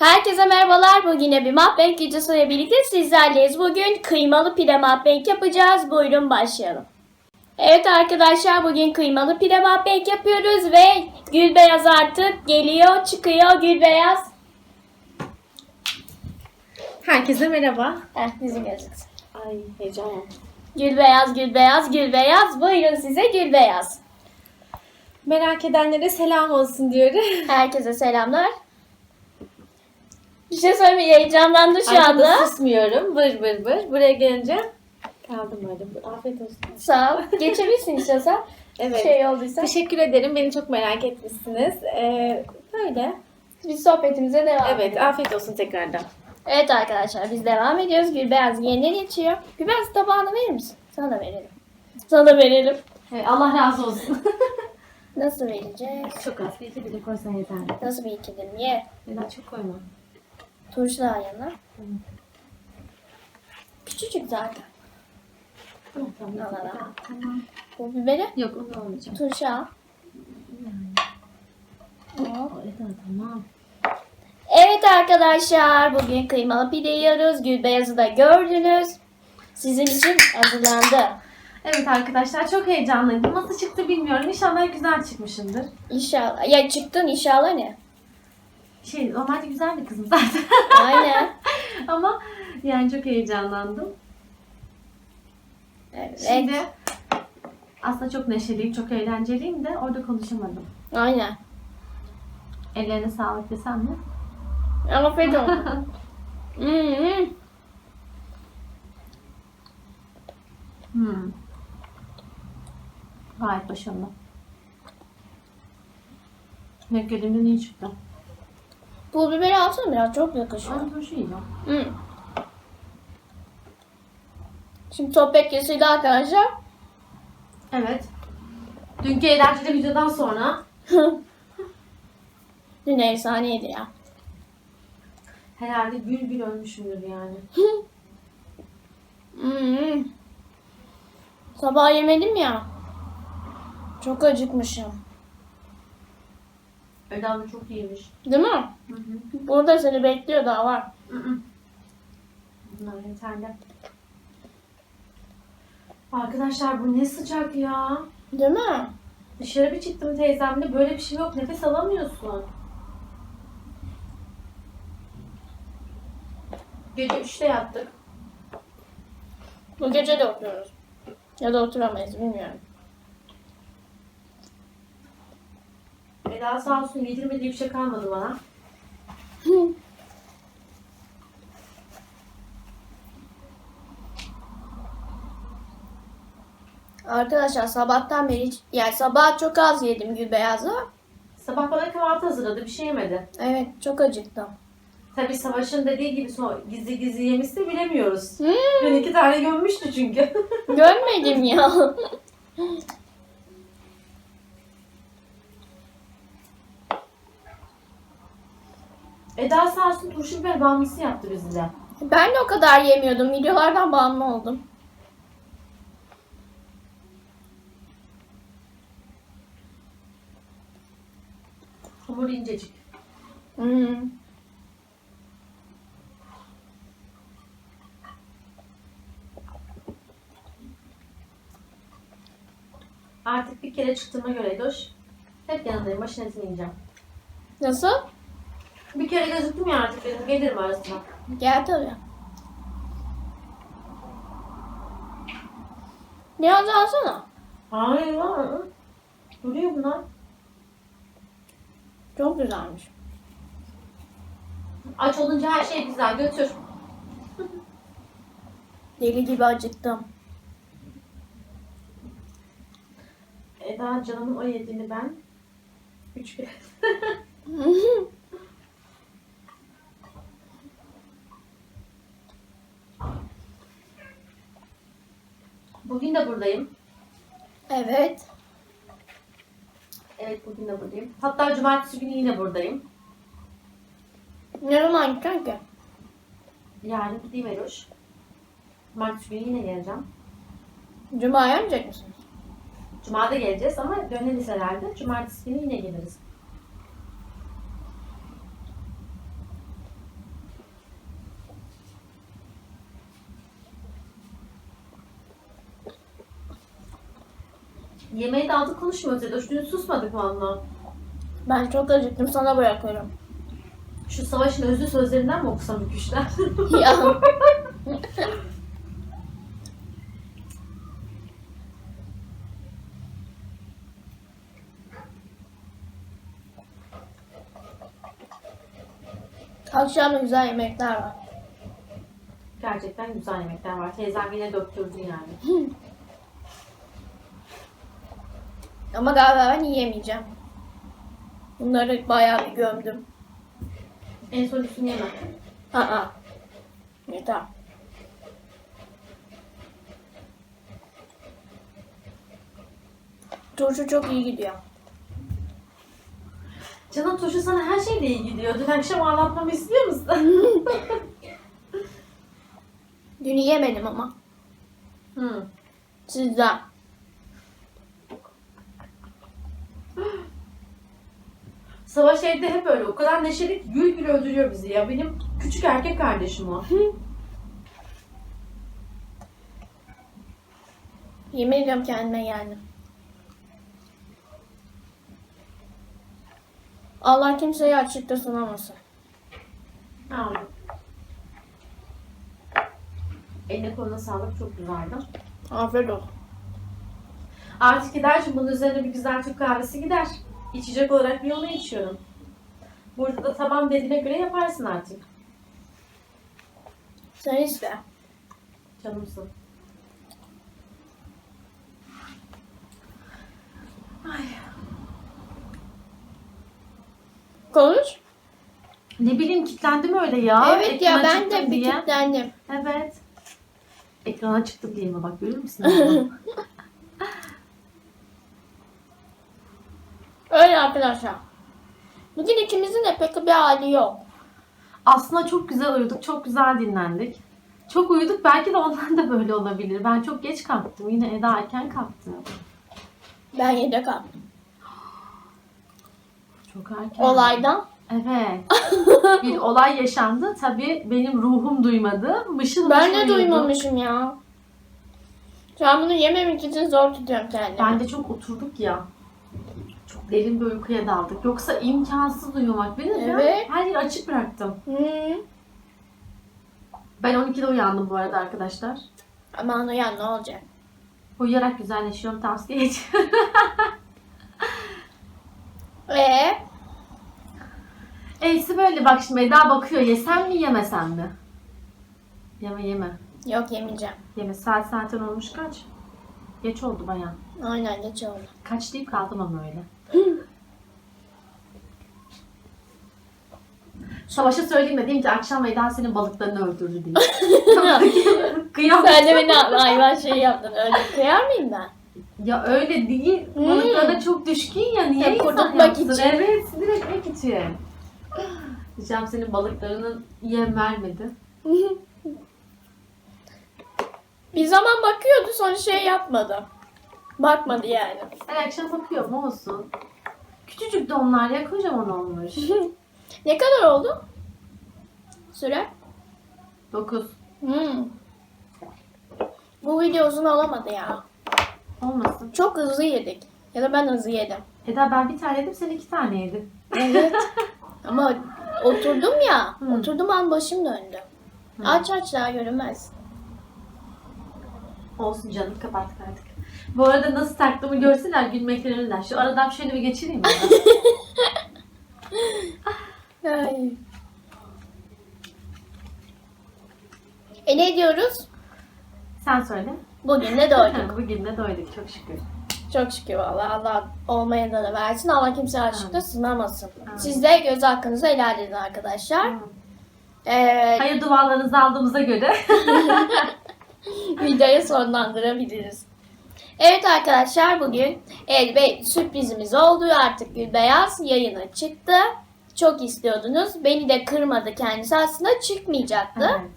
Herkese merhabalar. Bugün yine bir mukbang videosuyla birlikte sizlerleyiz. Bugün kıymalı pide mukbang yapacağız. Buyurun başlayalım. Evet arkadaşlar bugün kıymalı pide mukbang yapıyoruz ve Gülbeyaz artık geliyor, çıkıyor Gülbeyaz. Herkese merhaba. Bizim gözüksün. Ay heyecan yaptım. Gülbeyaz, Gülbeyaz, Gülbeyaz. Buyurun size Gülbeyaz. Merak edenlere selam olsun diyorum. Herkese selamlar. Bir şey söyleyeyim heyecanlandı şu Arkada anda. susmuyorum. Vır vır vır. Buraya gelince kaldım böyle. Afiyet olsun. Sağ ol. Geçebilirsin istiyorsan. Evet. Şey olduysa. Teşekkür ederim. Beni çok merak etmişsiniz. Ee, böyle. Biz sohbetimize devam Evet. edelim. Afiyet olsun tekrardan. Evet arkadaşlar biz devam ediyoruz. Gülbeyaz yerine geçiyor. Gülbeyaz tabağını verir misin? Sana da verelim. Sana da verelim. Evet, Allah razı olsun. Nasıl vereceğiz? çok az. Bir iki dilim koysan yeterli. Nasıl bir iki dilim? Ye. Neden çok koyma. Turşu da yanına. Küçücük zaten. Tamam tamam. Al, al, al. Tamam. Bu biberi Yok onu almayacağım. turşu al. Evet, tamam. Evet arkadaşlar bugün kıymalı pide yiyoruz. Gülbeyaz'ı da gördünüz. Sizin için hazırlandı. Evet arkadaşlar çok heyecanlıydım. Nasıl çıktı bilmiyorum. İnşallah güzel çıkmışımdır. İnşallah. Ya çıktın inşallah ne? Şey normalde güzel bir kızım zaten. Aynen. Ama yani çok heyecanlandım. Evet. Şimdi aslında çok neşeliyim, çok eğlenceliyim de orada konuşamadım. Aynen. Ellerine sağlık desem mi? Afiyet olsun. Hmm. hmm. Gayet başarılı. Beklerimden iyi çıktı. Pul biberi alsana biraz çok yakışıyor. Ya. Hmm. Şimdi sohbet kesildi arkadaşlar. Evet. Dünkü eğlenceli videodan sonra Dün efsaneydi ya. herhalde gül gül ölmüşümdür yani. Hmm. Sabah yemedim ya. Çok acıkmışım. Eda da çok iyiymiş. Değil mi? Hı hı. Burada seni bekliyor daha var. Hı hı. Bunlar yeterli. Arkadaşlar bu ne sıcak ya. Değil mi? Dışarı bir çıktım teyzemle böyle bir şey yok. Nefes alamıyorsun. Gece 3'te yattık. Bu gece de oturuyoruz. Ya da oturamayız bilmiyorum. Eda sağ olsun yedirmediği bir şey kalmadı bana. Arkadaşlar sabahtan beri hiç, yani sabah çok az yedim Gülbeyaz'la. Sabah bana kahvaltı hazırladı. Bir şey yemedi. Evet çok acıktım. Tabii Savaş'ın dediği gibi so- gizli gizli yemişse bilemiyoruz. Hmm, Ben iki tane gömmüştü çünkü. görmedim ya. Eda sağ olsun turşu biber bağımlısı yaptı bizi de. Ben de o kadar yemiyordum. Videolardan bağımlı oldum. Hamur incecik. Hmm. Artık bir kere çıktığıma göre Doş. Hep yanındayım. Başına etini yiyeceğim. Nasıl? Bir kere gözüktüm ya artık dedim. Gelirim arasına. Gel tabii. Biraz alsana. Hayır lan. Duruyor bunlar. Çok güzelmiş. Aç olunca her şey güzel. Götür. Deli gibi acıktım. Eda canımın o yediğini ben. Üç kere. Bugün de buradayım. evet. Evet bugün de buradayım. Hatta cumartesi günü yine buradayım. Ne zaman gideceksin ki? Yarın gideyim Eroş. Cumartesi günü yine geleceğim. Cuma'ya mı gidecek misin? Cuma'da geleceğiz ama döneriz herhalde. Cumartesi günü yine geliriz. Yemeği de aldık konuşmuyoruz Edoş. Dün susmadık valla. Ben çok acıktım sana bırakıyorum. Şu savaşın özlü sözlerinden mi okusam üküşler? ya. Akşam da güzel yemekler var. Gerçekten güzel yemekler var. Teyzem yine döktürdü yani. Ama galiba ben yiyemeyeceğim. Bunları bayağı bir gömdüm. En son üstünü yeme. Aa. Yeter. Turşu çok iyi gidiyor. Canım turşu sana her şeyle iyi gidiyor. Dün akşam ağlatmamı istiyor musun? Dün yemedim ama. Hı. Sizden. Savaş evde hep öyle. O kadar neşeli gül gül öldürüyor bizi ya. Benim küçük erkek kardeşim o. Yemin ediyorum kendime geldim. Allah kimseyi açıkta sınamasın. Tamam. Eline koluna sağlık. Çok güzeldi. Afiyet olsun. Artık gider şimdi bunun üzerine bir güzel Türk kahvesi gider. İçecek olarak bir onu içiyorum. Burada da tamam dediğine göre yaparsın artık. Sen iste. Canımsın. Ay. Konuş. Ne bileyim kilitlendim öyle ya. evet ya Ekrana ben çıktım de bir diye. kilitlendim. Evet. Ekrana çıktı diye mi bak görüyor musun? Arkadaşlar. Bugün ikimizin de pek bir hali yok. Aslında çok güzel uyuduk, çok güzel dinlendik. Çok uyuduk belki de ondan da böyle olabilir. Ben çok geç kalktım. Yine Eda erken kalktı. Ben yedek kalktım. Çok erken. Olaydan. Evet. bir olay yaşandı. Tabii benim ruhum duymadı. Mışıl Ben mışıl de uyudum. duymamışım ya. Şu an bunu yememek için zor tutuyorum kendimi. Ben de çok oturduk ya. Çok derin bir uykuya daldık. Yoksa imkansız uyumak. Benim ya. Evet. Her yeri açık bıraktım. Hı. Ben 12'de uyandım bu arada arkadaşlar. Aman uyan ne olacak? Uyuyarak güzelleşiyorum tavsiye ediyorum. Ee, Eysi böyle bak şimdi Eda bakıyor. Yesem mi yemesem mi? Yeme yeme. yok yemeyeceğim. Yeme. Saat zaten olmuş kaç? Geç oldu bayağı. Aynen geç oldu. Kaç deyip kaldım ama öyle. Savaş'a söyleyeyim de diyeyim ki akşam Eda senin balıklarını öldürdü diye. Kıyam. Sen de beni hayvan şey yaptın. Öyle kıyar mıyım ben? Ya öyle değil. Hmm. Balıklara çok düşkün ya. Niye Hep insan yapsın? için. Evet sinir etmek için. Diyeceğim senin balıklarının yem vermedi. Bir zaman bakıyordu sonra şey yapmadı. Bakmadı yani. Her akşam bakıyorum olsun. Küçücük de onlar ya kocaman olmuş. Ne kadar oldu? Süre? 9. Hmm. Bu video uzun olamadı ya. Olmasın. Çok hızlı yedik. Ya da ben hızlı yedim. Eda ben bir tane yedim sen iki tane yedin. Evet. Ama oturdum ya. Hmm. Oturdum an başım döndü. Aç aç daha görünmez. Olsun canım kapattık artık. Bu arada nasıl taktığımı görsünler gülmeklerinden. Şu aradan şöyle bir geçireyim Ay. E ne diyoruz? Sen söyle. Bugün de doyduk. Bugün de doyduk çok şükür. Çok şükür valla. Allah olmaya da versin. Allah kimse açıkta sınamasın. Amin. Siz de göz hakkınızı helal edin arkadaşlar. Ee, Hayır dualarınızı aldığımıza göre. videoyu sonlandırabiliriz. Evet arkadaşlar bugün elbet sürprizimiz oldu. Artık Gülbeyaz yayına çıktı. Çok istiyordunuz. Beni de kırmadı kendisi. Aslında çıkmayacaktı. evet.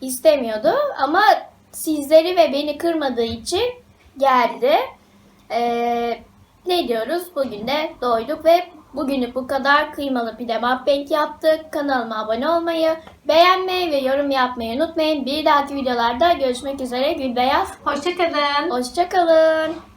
istemiyordu ama sizleri ve beni kırmadığı için geldi. Ee, ne diyoruz? Bugün de doyduk ve bugünlük bu kadar kıymalı pide mukbang yaptık. Kanalıma abone olmayı, beğenmeyi ve yorum yapmayı unutmayın. Bir dahaki videolarda görüşmek üzere. Gülbeyaz. Hoşçakalın. Hoşçakalın.